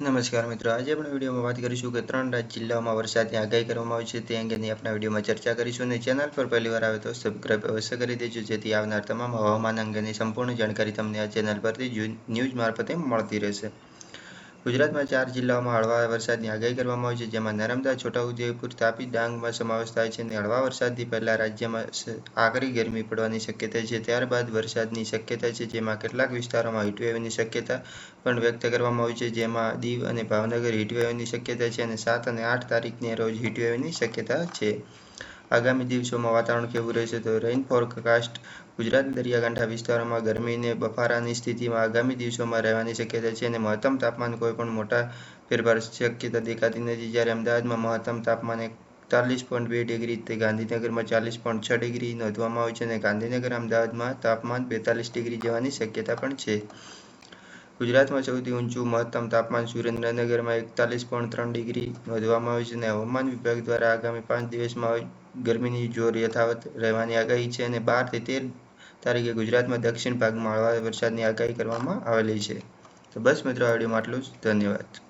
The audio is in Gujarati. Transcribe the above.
નમસ્કાર મિત્રો. આજે આપણે વિડીયોમાં વાત કરીશું કે ત્રણ રાજ્ય જિલ્લાઓમાં વરસાદની આગાહી કરવામાં આવી છે. તે અંગેની આપણા વિડીયોમાં ચર્ચા કરીશું અને ચેનલ પર પહેલી વાર આવે તો સબસ્ક્રાઈબ અવશ્ય કરી દેજો. જેથી આવનાર તમામ હવામાન અંગેની સંપૂર્ણ જાણકારી તમને આ ચેનલ પરથી ન્યૂઝ મારફતે મળતી રહેશે. ગુજરાતમાં ચાર જિલ્લાઓમાં હળવા વરસાદની આગાહી કરવામાં આવી છે, જેમાં નર્મદા, છોટાઉદેપુર, તાપી ડાંગમાં સમાવેશ થાય છે અને હળવા વરસાદથી પહેલાં રાજ્યમાં આકરી ગરમી પડવાની શક્યતા છે. ત્યારબાદ વરસાદની શક્યતા છે, જેમાં કેટલાક વિસ્તારોમાં હીટવેવની શક્યતા પણ વ્યક્ત કરવામાં આવી છે, જેમાં દીવ અને ભાવનગર હીટવેવની શક્યતા છે અને સાત અને આઠ તારીખને રોજ હીટવેવની શક્યતા છે. આગામી દિવસોમાં વાતાવરણ કેવું રહેશે તો રેઇન ફોરકાસ્ટ ગુજરાત દરિયાકાંઠા વિસ્તારોમાં ગરમીને બફારાની સ્થિતિમાં આગામી દિવસોમાં રહેવાની શક્યતા છે અને મહત્તમ તાપમાન કોઈ પણ મોટા ફેરફાર શક્યતા દેખાતી નથી. જ્યારે અમદાવાદમાં મહત્તમ તાપમાન એકતાલીસ પોઈન્ટ બે ડિગ્રી તે ગાંધીનગરમાં ચાલીસ પોઈન્ટ છ ડિગ્રી નોંધવામાં આવ્યું છે અને ગાંધીનગર, અમદાવાદમાં તાપમાન બેતાલીસ ડિગ્રી જવાની શક્યતા પણ છે. ગુજરાતમાં સૌથી ઊંચું મહત્તમ તાપમાન સુરેન્દ્રનગરમાં એકતાલીસ પોઈન્ટ ત્રણ ડિગ્રી નોંધવામાં આવ્યું છે અને હવામાન વિભાગ દ્વારા આગામી પાંચ દિવસમાં ગરમીની જોર યથાવત રહેવાની આગાહી છે અને બારથી તેર તારીખે ગુજરાતમાં દક્ષિણ ભાગમાં હળવા વરસાદની આગાહી કરવામાં આવેલી છે. તો બસ મિત્રો, આ વિડીયોમાં આટલું જ. ધન્યવાદ.